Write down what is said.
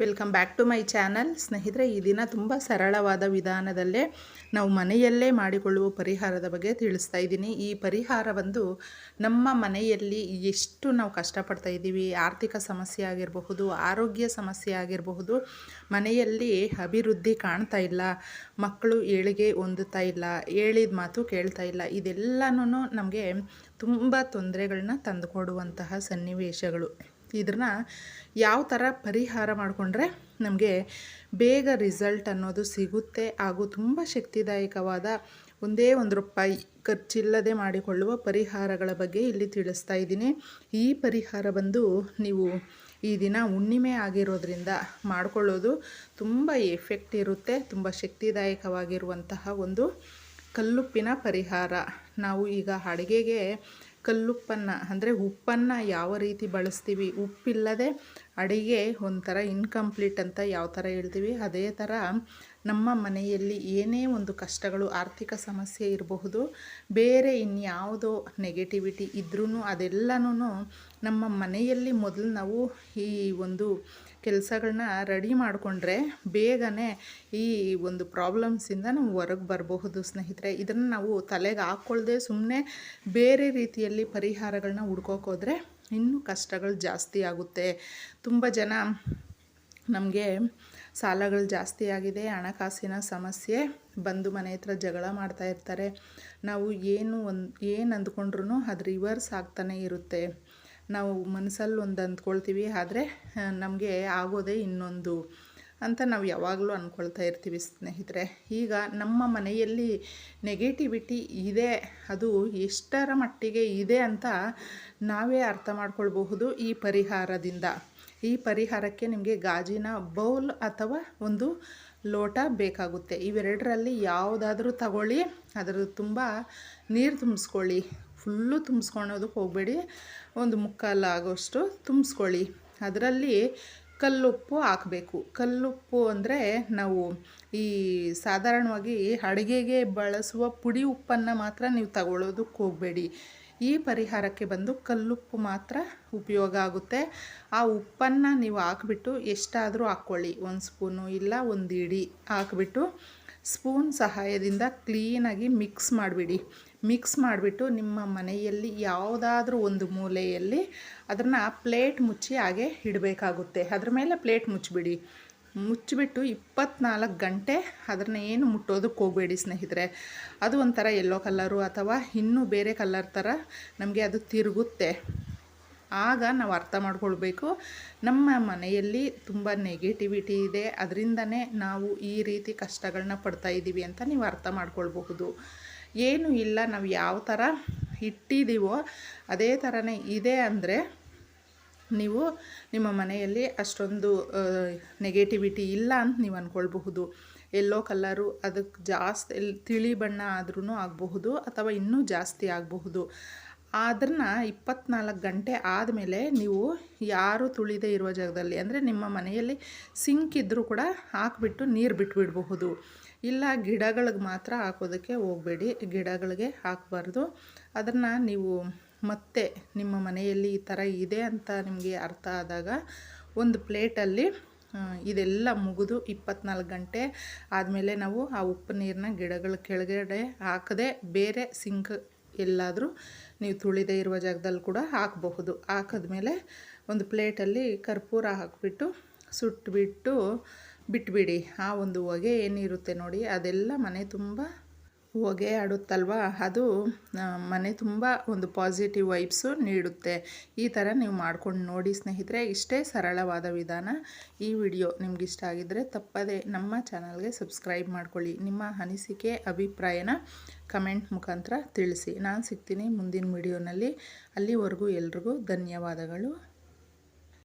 Welcome back to my channel ಸ್ನೇಹಿತರೆ, ಈ ದಿನ ತುಂಬ ಸರಳವಾದ ವಿಧಾನದಲ್ಲೇ ನಾವು ಮನೆಯಲ್ಲೇ ಮಾಡಿಕೊಳ್ಳುವ ಪರಿಹಾರದ ಬಗ್ಗೆ ತಿಳಿಸ್ತಾ ಇದ್ದೀನಿ. ಈ ಪರಿಹಾರ ಬಂದು ನಮ್ಮ ಮನೆಯಲ್ಲಿ ಎಷ್ಟು ನಾವು ಕಷ್ಟಪಡ್ತಾ ಇದ್ದೀವಿ, ಆರ್ಥಿಕ ಸಮಸ್ಯೆ ಆಗಿರಬಹುದು, ಆರೋಗ್ಯ ಸಮಸ್ಯೆ ಆಗಿರಬಹುದು, ಮನೆಯಲ್ಲಿ ಅಭಿವೃದ್ಧಿ ಕಾಣ್ತಾ ಇಲ್ಲ, ಮಕ್ಕಳು ಏಳಿಗೆ ಹೊಂದುತ್ತಾ ಇಲ್ಲ, ಹೇಳಿದ ಮಾತು ಕೇಳ್ತಾ ಇಲ್ಲ ಇದೆಲ್ಲನೂ ನಮಗೆ ತುಂಬ ತೊಂದರೆಗಳನ್ನ ತಂದುಕೊಡುವಂತಹ ಸನ್ನಿವೇಶಗಳು. ಇದನ್ನ ಯಾವ ಥರ ಪರಿಹಾರ ಮಾಡಿಕೊಂಡ್ರೆ ನಮಗೆ ಬೇಗ ರಿಸಲ್ಟ್ ಅನ್ನೋದು ಸಿಗುತ್ತೆ ಹಾಗೂ ತುಂಬ ಶಕ್ತಿದಾಯಕವಾದ ಒಂದೇ ಒಂದು ರೂಪಾಯಿ ಖರ್ಚಿಲ್ಲದೆ ಮಾಡಿಕೊಳ್ಳುವ ಪರಿಹಾರಗಳ ಬಗ್ಗೆ ಇಲ್ಲಿ ತಿಳಿಸ್ತಾ ಇದ್ದೀನಿ. ಈ ಪರಿಹಾರ ಬಂದು ನೀವು ಈ ದಿನ ಹುಣ್ಣಿಮೆ ಆಗಿರೋದ್ರಿಂದ ಮಾಡಿಕೊಳ್ಳೋದು ತುಂಬ ಎಫೆಕ್ಟ್ ಇರುತ್ತೆ, ತುಂಬ ಶಕ್ತಿದಾಯಕವಾಗಿರುವಂತಹ ಒಂದು ಕಲ್ಲುಪ್ಪಿನ ಪರಿಹಾರ. ನಾವು ಈಗ ಅಡುಗೆಗೆ ಕಲ್ಲುಪ್ಪನ್ನು ಅಂದರೆ ಉಪ್ಪನ್ನು ಯಾವ ರೀತಿ ಬಳಸ್ತೀವಿ? ಉಪ್ಪಿಲ್ಲದೆ ಅಡುಗೆ ಒಂಥರ ಇನ್ಕಂಪ್ಲೀಟ್ ಅಂತ ಯಾವ ಥರ ಹೇಳ್ತೀವಿ? ಅದೇ ಥರ ನಮ್ಮ ಮನೆಯಲ್ಲಿ ಏನೇ ಒಂದು ಕಷ್ಟಗಳು, ಆರ್ಥಿಕ ಸಮಸ್ಯೆ ಇರಬಹುದು, ಬೇರೆ ಇನ್ಯಾವುದೋ ನೆಗೆಟಿವಿಟಿ ಇದ್ರೂ ಅದೆಲ್ಲನೂ ನಮ್ಮ ಮನೆಯಲ್ಲಿ ಮೊದಲು ನಾವು ಈ ಒಂದು ಕೆಲಸಗಳನ್ನ ರೆಡಿ ಮಾಡಿಕೊಂಡ್ರೆ ಬೇಗನೆ ಈ ಒಂದು ಪ್ರಾಬ್ಲಮ್ಸಿಂದ ನಾವು ಹೊರಗೆ ಬರಬಹುದು ಸ್ನೇಹಿತರೆ. ಇದನ್ನು ನಾವು ತಲೆಗೆ ಹಾಕ್ಕೊಳ್ಳದೆ ಸುಮ್ಮನೆ ಬೇರೆ ರೀತಿಯಲ್ಲಿ ಪರಿಹಾರಗಳನ್ನ ಹುಡ್ಕೋಕೋದ್ರೆ ಇನ್ನೂ ಕಷ್ಟಗಳು ಜಾಸ್ತಿ ಆಗುತ್ತೆ. ತುಂಬ ಜನ ನಮಗೆ ಸಾಲಗಳು ಜಾಸ್ತಿ ಆಗಿದೆ, ಹಣಕಾಸಿನ ಸಮಸ್ಯೆ ಬಂದು ಮನೆ ಹತ್ರ ಜಗಳ ಮಾಡ್ತಾ ಇರ್ತಾರೆ. ನಾವು ಏನು ಒಂದು ಏನು ಅಂದ್ಕೊಂಡ್ರೂ ಅದು ರಿವರ್ಸ್ ಆಗ್ತಾನೆ ಇರುತ್ತೆ. ನಾವು ಮನಸ್ಸಲ್ಲಿ ಒಂದು ಅಂದ್ಕೊಳ್ತೀವಿ, ಆದರೆ, ನಮಗೆ ಆಗೋದೇ ಇನ್ನೊಂದು. ಅಂತ ನಾವು ಯಾವಾಗಲೂ ಅಂದ್ಕೊಳ್ತಾ ಇರ್ತೀವಿ ಸ್ನೇಹಿತರೆ. ಈಗ ನಮ್ಮ ಮನೆಯಲ್ಲಿ ನೆಗೆಟಿವಿಟಿ ಇದೆ, ಅದು ಎಷ್ಟರ ಮಟ್ಟಿಗೆ ಇದೆ ಅಂತ ನಾವೇ ಅರ್ಥ ಮಾಡ್ಕೊಳ್ಬಹುದು ಈ ಪರಿಹಾರದಿಂದ. ಈ ಪರಿಹಾರಕ್ಕೆ ನಿಮಗೆ ಗಾಜಿನ ಬೌಲ್ ಅಥವಾ ಒಂದು ಲೋಟ ಬೇಕಾಗುತ್ತೆ. ಇವೆರಡರಲ್ಲಿ ಯಾವುದಾದ್ರೂ ತಗೊಳ್ಳಿ ಅದರ ತುಂಬ ನೀರು ತುಂಬಿಸ್ಕೊಳ್ಳಿ. ಫುಲ್ಲು ತುಂಬಿಸ್ಕೊಳೋದಕ್ಕೆ ಹೋಗಬೇಡಿ. ಒಂದು ಮುಕ್ಕಾಲು ಆಗೋಷ್ಟು ತುಂಬಿಸ್ಕೊಳ್ಳಿ. ಅದರಲ್ಲಿ ಕಲ್ಲುಪ್ಪು ಹಾಕಬೇಕು. ಕಲ್ಲುಪ್ಪು ಅಂದರೆ ನಾವು ಈ ಸಾಧಾರಣವಾಗಿ ಅಡುಗೆಗೆ ಬಳಸುವ ಪುಡಿ ಉಪ್ಪನ್ನು ಮಾತ್ರ ನೀವು ತಗೊಳ್ಳೋದಕ್ಕೆ ಹೋಗಬೇಡಿ. ಈ ಪರಿಹಾರಕ್ಕೆ ಬಂದು ಕಲ್ಲುಪ್ಪು ಮಾತ್ರ ಉಪಯೋಗ ಆಗುತ್ತೆ. ಆ ಉಪ್ಪನ್ನು ನೀವು ಹಾಕ್ಬಿಟ್ಟು ಎಷ್ಟಾದರೂ ಹಾಕ್ಕೊಳ್ಳಿ. ಒಂದು ಸ್ಪೂನು ಇಲ್ಲ, ಒಂದು ಇಡಿ ಹಾಕ್ಬಿಟ್ಟು ಸ್ಪೂನ್ ಸಹಾಯದಿಂದ ಕ್ಲೀನಾಗಿ ಮಿಕ್ಸ್ ಮಾಡಿಬಿಡಿ. ಮಿಕ್ಸ್ ಮಾಡಿಬಿಟ್ಟು ನಿಮ್ಮ ಮನೆಯಲ್ಲಿ ಯಾವುದಾದ್ರೂ ಒಂದು ಮೂಲೆಯಲ್ಲಿ ಅದನ್ನು ಪ್ಲೇಟ್ ಮುಚ್ಚಿ ಹಾಗೆ ಇಡಬೇಕಾಗುತ್ತೆ. ಅದ್ರ ಮೇಲೆ ಪ್ಲೇಟ್ ಮುಚ್ಚಿಬಿಡಿ. ಮುಚ್ಚಿಬಿಟ್ಟು ಇಪ್ಪತ್ನಾಲ್ಕು ಗಂಟೆ ಅದನ್ನ ಏನು ಮುಟ್ಟೋದಕ್ಕೆ ಹೋಗಬೇಡಿ ಸ್ನೇಹಿತರೆ. ಅದು ಒಂಥರ ಯೆಲ್ಲೋ ಕಲ್ಲರು ಅಥವಾ ಇನ್ನೂ ಬೇರೆ ಕಲ್ಲರ್ ಥರ ನಮಗೆ ಅದು ತಿರುಗುತ್ತೆ. ಆಗ ನಾವು ಅರ್ಥ ಮಾಡ್ಕೊಳ್ಬೇಕು. ನಮ್ಮ ಮನೆಯಲ್ಲಿ ತುಂಬ ನೆಗೆಟಿವಿಟಿ ಇದೆ. ಅದರಿಂದನೇ ನಾವು ಈ ರೀತಿ ಕಷ್ಟಗಳನ್ನ ಪಡ್ತಾ ಇದ್ದೀವಿ ಅಂತ ನೀವು ಅರ್ಥ ಮಾಡ್ಕೊಳ್ಬಹುದು. ಏನು ಇಲ್ಲ, ನಾವು ಯಾವ ಥರ ಇಟ್ಟಿದ್ದೀವೋ ಅದೇ ಥರನೇ ಇದೆ ಅಂದರೆ ನೀವು ನಿಮ್ಮ ಮನೆಯಲ್ಲಿ ಅಷ್ಟೊಂದು ನೆಗೆಟಿವಿಟಿ ಇಲ್ಲ ಅಂತ ನೀವು ಅಂದ್ಕೊಳ್ಬಹುದು ಎಲ್ಲೋ ಕಲ್ಲರು ಅದಕ್ಕೆ ಜಾಸ್ತಿ ತಿಳಿ ಬಣ್ಣ ಆದ್ರೂ ಆಗಬಹುದು ಅಥವಾ ಇನ್ನೂ ಜಾಸ್ತಿ ಆಗಬಹುದು. ಅದನ್ನು ಇಪ್ಪತ್ನಾಲ್ಕು ಗಂಟೆ ಆದಮೇಲೆ ನೀವು ಯಾರು ತುಳಿದೇ ಇರುವ ಜಾಗದಲ್ಲಿ, ಅಂದರೆ ನಿಮ್ಮ ಮನೆಯಲ್ಲಿ ಸಿಂಕ್ ಇದ್ದರೂ ಕೂಡ ಹಾಕಿಬಿಟ್ಟು ನೀರು ಬಿಟ್ಬಿಡಬಹುದು. ಇಲ್ಲ ಗಿಡಗಳಿಗೆ ಮಾತ್ರ ಹಾಕೋದಕ್ಕೆ ಹೋಗಬೇಡಿ. ಗಿಡಗಳಿಗೆ ಹಾಕಬಾರ್ದು. ಅದನ್ನು ನೀವು ಮತ್ತೆ ನಿಮ್ಮ ಮನೆಯಲ್ಲಿ ಈ ಥರ ಇದೆ ಅಂತ ನಿಮಗೆ ಅರ್ಥ ಆದಾಗ ಒಂದು ಪ್ಲೇಟಲ್ಲಿ ಇದೆಲ್ಲ ಮುಗಿದು ಇಪ್ಪತ್ನಾಲ್ಕು ಗಂಟೆ ಆದಮೇಲೆ ನಾವು ಆ ಉಪ್ಪು ನೀರನ್ನ ಗಿಡಗಳ ಕೆಳಗಡೆ ಹಾಕದೆ ಬೇರೆ ಸಿಂಕ್ ಎಲ್ಲಾದರೂ ನೀವು ತುಳಿದೇ ಇರುವ ಜಾಗದಲ್ಲಿ ಕೂಡ ಹಾಕಬಹುದು. ಹಾಕಿದ್ಮೇಲೆ ಒಂದು ಪ್ಲೇಟಲ್ಲಿ ಕರ್ಪೂರ ಹಾಕಿಬಿಟ್ಟು ಸುಟ್ಟುಬಿಟ್ಟು ಬಿಟ್ಬಿಡಿ. ಆ ಒಂದು ಹೊಗೆ ಏನಿರುತ್ತೆ ನೋಡಿ, ಅದೆಲ್ಲ ಮನೆ ತುಂಬ ಹೊಗೆ ಆಡುತ್ತಲ್ವ ಅದು ಮನೆ ತುಂಬ ಒಂದು ಪಾಸಿಟಿವ್ ವೈಬ್ಸು ನೀಡುತ್ತೆ. ಈ ಥರ ನೀವು ಮಾಡ್ಕೊಂಡು ನೋಡಿ ಸ್ನೇಹಿತರೆ, ಇಷ್ಟೇ ಸರಳವಾದ ವಿಧಾನ. ಈ ವಿಡಿಯೋ ನಿಮ್ಗೆ ಇಷ್ಟ ಆಗಿದ್ದರೆ ತಪ್ಪದೇ ನಮ್ಮ ಚಾನಲ್ಗೆ ಸಬ್ಸ್ಕ್ರೈಬ್ ಮಾಡ್ಕೊಳ್ಳಿ. ನಿಮ್ಮ ಅನಿಸಿಕೆ, ಅಭಿಪ್ರಾಯನ ಕಮೆಂಟ್ ಮುಖಾಂತರ ತಿಳಿಸಿ. ನಾನು ಸಿಗ್ತೀನಿ ಮುಂದಿನ ವಿಡಿಯೋನಲ್ಲಿ. ಅಲ್ಲಿವರೆಗೂ ಎಲ್ರಿಗೂ ಧನ್ಯವಾದಗಳು.